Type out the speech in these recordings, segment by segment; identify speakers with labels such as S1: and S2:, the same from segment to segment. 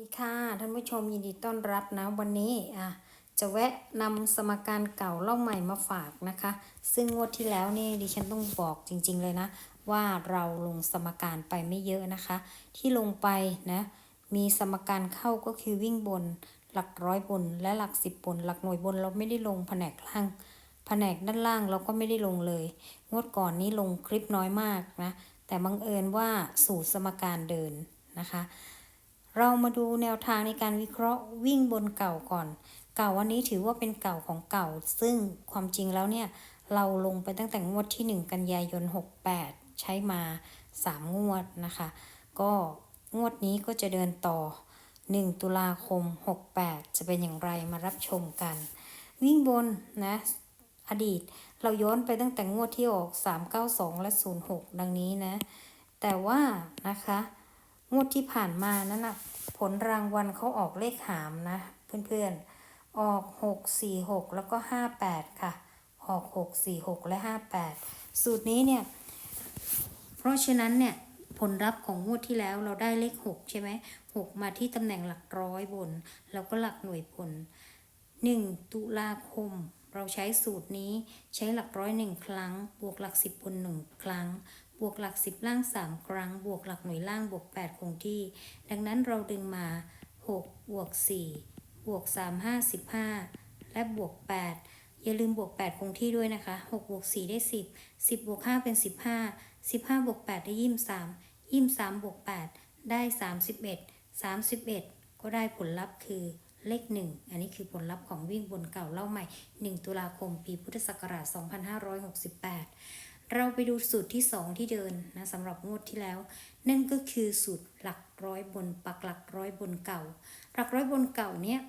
S1: ดีค่ะท่านผู้ชมยินดีต้อนรับนะวันนี้อะจะแวะนำสมการเก่าเล่าใหม่มาฝากนะคะ ซึ่งงวดที่แล้วนี่ดิฉันต้องบอกจริง ๆเลยนะ ว่าเราลงสมการไปไม่เยอะนะคะ ที่ลงไปนะมีสมการเข้าก็คือวิ่งบน หลักร้อยบนและหลักสิบบน หลักหน่วยบนเราไม่ได้ลงแผนกล่างแผนกด้านล่างเราก็ไม่ได้ลงเลย งวดก่อนนี้ลงคลิปน้อยมากนะแต่บังเอิญว่าสูตรสมการเดินนะคะ เรามาดูแนวทางในการวิเคราะห์วิ่งบนเก่าก่อน เก่าวันนี้ถือว่าเป็นเก่าของเก่า ซึ่งความจริงแล้วเนี่ย เราลงไปตั้งแต่งวดที่ 1 กันยายน 68 ใช้มา 3 งวดนะคะ ก็งวดนี้ก็จะเดินต่อ 1 ตุลาคม 68 จะเป็นอย่างไรมารับชมกัน วิ่งบนนะ อดีตเราย้อนไปตั้งแต่งวดที่ออก 392 และ 06 ดังนี้นะ แต่ว่านะคะ งวดที่ผ่านมานั้นนะผลรางวัลเขาออกเลขหามนะ เพื่อนๆ ออก6 4 6แล้วก็58ค่ะ ออก6 4 6และ58สูตรนี้เนี่ย เพราะฉะนั้นเนี่ยผลลัพธ์ของงวดที่แล้วเราได้เลข6ใช่ไหม6มาที่ตำแหน่งหลักร้อยบน แล้วก็หลักหน่วยผล1ตุลาคมเราใช้สูตรนี้ใช้หลักร้อยหนึ่งครั้ง บวกหลักสิบบนหนึ่งครั้ง บวกหลักสิบล่างสามครั้ง บวกหลักหน่วยล่าง บวกแปดคงที่ ดังนั้นเราดึงมาหกบวกสี่บวกสามห้าสิบห้าและบวกแปดอย่าลืมบวกแปดคงที่ด้วยนะคะหกบวกสี่ได้สิบสิบบวกห้าเป็นสิบห้าสิบห้าบวกแปดได้ยี่สิบสามยี่สิบสามบวกแปดได้สามสิบเอ็ดสามสิบเอ็ดก็ได้ผลลัพธ์คือเลขหนึ่งอันนี้คือผลลัพธ์ของวิ่งบนเก่าเล่าใหม่ 1 ตุลาคม ปีพุทธศักราช 2568 เราไปดูสูตรที่ 2 ที่เดินนะสำหรับงวดที่แล้ว นั่นก็คือสูตรหลักร้อยบนปักหลักร้อยบนเก่า หลักร้อยบนเก่าเนี้ย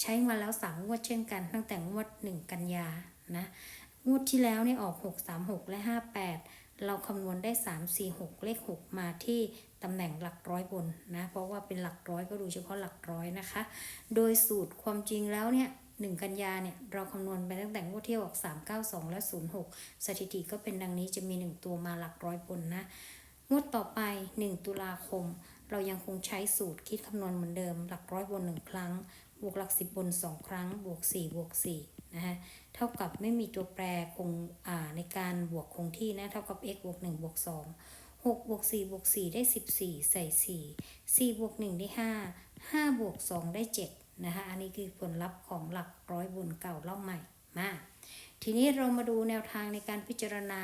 S1: ใช้มาแล้ว 3 งวดเช่นกัน ตั้งแต่งวด 1 กันยานะงวดที่แล้วเนี่ยออก 6 3 6 และ 58 เราคำนวณได้ 3 4 6 เลข 6 มาที่ตำแหน่งหลักร้อยบนนะเพราะว่าเป็นหลักร้อยก็ดูเฉพาะหลักร้อยนะคะ โดยสูตรความจริงแล้วเนี่ย หนึ่งกันยาเนี่ยเราคำนวณไปตั้งแต่งวดที่ออก 392 และ 06 สถิติก็เป็นดังนี้จะมี 1 ตัวมาหลักร้อยบนนะ งวดต่อไป 1 ตุลาคม เรายังคงใช้สูตรคิดคำนวณเหมือนเดิม หลักร้อยบน 1 ครั้ง บวกหลัก 10 บน 2 ครั้ง บวก 4 บวก 4 นะฮะ เท่ากับไม่มีตัวแปรคงอ่าในการบวกคงที่นะ เท่ากับ x บวก 1 บวก 2 6บวก4บวก4ได้ 14 ใส่ 4 4บวก1ได้ 5 5บวก2ได้ 7 นะคะอันนี้คือผลลัพธ์ของหลักร้อยบนเก่าเล่าใหม่มาทีนี้เรามาดูแนวทางในการพิจารณา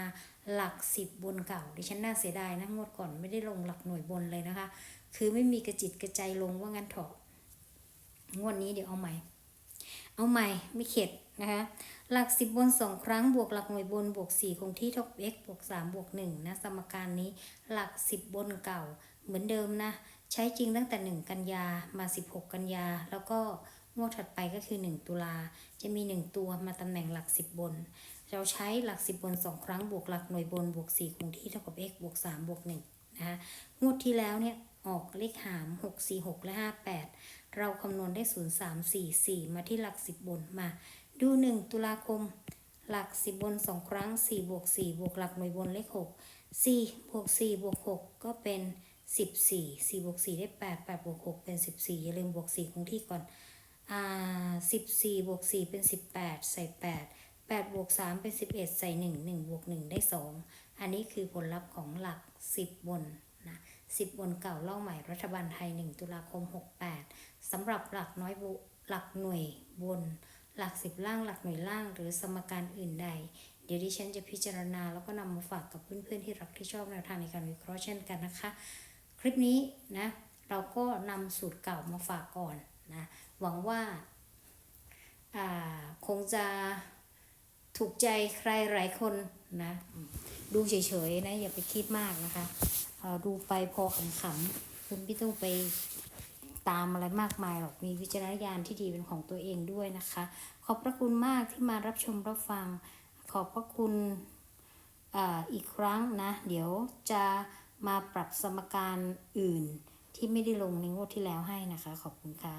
S1: หลัก10บบนเก่าดิฉันน่าเสียดายนะงวดก่อนไม่ได้ลงหลักหน่วยบนเลยนะคะ คือไม่มีกระจิตกระใจลงว่างั้นเถอะงวดนี้เดี๋ยวเอาใหม่ เอาใหม่ไม่เข็ดนะคะหลัก10บบน2ครั้งบวกหลักหน่วยบนบวก4คงที่เท่ากับ x บวก3บวก1นะสมการนี้หลัก10บนเก่าเหมือนเดิมนะ ใช้จริงตั้งแต่ 1 กันยามา 16 กันยา แล้วก็งวดถัดไปก็คือ 1 ตุลา จะมี 1 ตัวมาตำแหน่งหลัก 10 บน เราใช้หลัก 10 บน 2 ครั้ง บวกหลักหน่วยบน บวก 4 คงที่เท่ากับ x บวก 3 บวก 1 นะคะ งวดที่แล้วเนี่ยออกเลขหาม 6 4 6 และ 58 เราคำนวณได้ 0 3 4 4 มาที่หลัก 10 บนมา ดู 1 ตุลาคม หลัก 10 บน 2 ครั้ง 4 บวก 4 บวกหลักหน่วยบนเลข 6 4 บวก 4 บวก 6 ก็เป็น 14 4บวก4ได้ 8 8บวก6เป็น 14 อย่าลืมบวก 4 คงที่ก่อนอ่า14บวก4เป็น 18 ใส่ 8 8บวก3เป็น 11 ใส่ 1 1บวก1ได้ 2 อันนี้คือผลลัพธ์ของหลัก 10 บนนะ10 บนเก่าเล่าใหม่รัฐบาลไทย 1 ตุลาคม 68 สำหรับหลักน้อยบหลักหน่วยบน หลัก 10 ล่างหลักหน่วยล่าง หรือสมการอื่นใด เดี๋ยวดิฉันจะพิจารณาแล้วก็นำมาฝากกับเพื่อนๆที่รักที่ชอบแนวทางในการวิเคราะห์เช่นกันนะคะ ลิปนี้นะเราก็นำสูตรเก่ามาฝากก่อนนะหวังว่าคงจะถูกใจใครหลายคนนะดูเฉยๆนะอย่าไปคิดมากนะคะดูไปพอขำๆคุณไม่ต้องไปตามอะไรมากมายหรอกมีวิจารณญาณที่ดีเป็นของตัวเองด้วยนะคะ ขอบพระคุณมากที่มารับชมรับฟัง ขอบพระคุณออีกครั้งนะ เดี๋ยวจะ มาปรับสมการอื่นที่ไม่ได้ลงในงวดที่แล้วให้นะคะ ขอบคุณค่ะ